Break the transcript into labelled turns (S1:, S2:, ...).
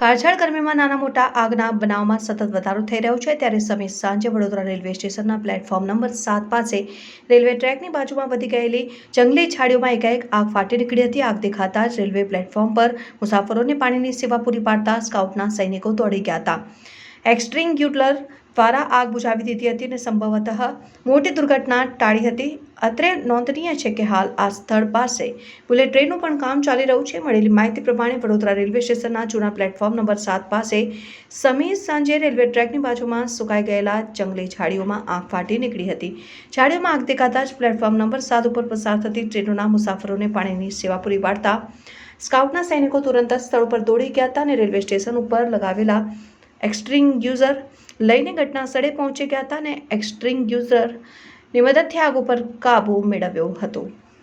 S1: કાળઝાળ ગરમીમાં નાના મોટા આગના બનાવમાં સતત વધારો થઈ રહ્યો છે. ત્યારે સમી સાંજે વડોદરા રેલવે સ્ટેશનના પ્લેટફોર્મ નંબર સાત પાસે રેલવે ટ્રેકની બાજુમાં વધી ગયેલી જંગલી છાડીઓમાં એકાએક આગ ફાટી નીકળી હતી. આગ દેખાતા જ રેલવે પ્લેટફોર્મ પર મુસાફરોને પાણીની સેવા પૂરી પાડતા સ્કાઉટના સૈનિકો દોડી ગયા હતા. એક્સ્ટ્રિંગ્યુલર દ્વારા આગ બુઝાવી દીધી હતી અને સંભવતઃ મોટી દુર્ઘટના ટાળી હતી. અત્રે નોંધનીય છે કે હાલ આ સ્થળ પાસે બુલેટ ટ્રેનનું પણ કામ ચાલી રહ્યું છે. મળેલી માહિતી પ્રમાણે વડોદરા રેલવે સ્ટેશનના જૂના પ્લેટફોર્મ નંબર સાત પાસે સમીર સાંજે રેલવે ટ્રેકની બાજુમાં સુકાઈ ગયેલા જંગલી ઝાડીઓમાં આગ ફાટી નીકળી હતી. ઝાડીઓમાં આગ દેખાતા જ પ્લેટફોર્મ નંબર સાત ઉપર પસાર થતી ટ્રેનોના મુસાફરોને પાણીની સેવા પૂરી પાડતા સ્કાઉટના સૈનિકો તુરંત સ્થળ ઉપર દોડી ગયા હતા અને રેલવે સ્ટેશન ઉપર લગાવેલા એક્સ્ટ્રિંગ યુઝર લઈને ઘટના સ્થળે પહોંચી ગયા હતા અને એક્સ્ટ્રિંગ યુઝરની મદદથી આગ ઉપર કાબૂ મેળવ્યો હતો.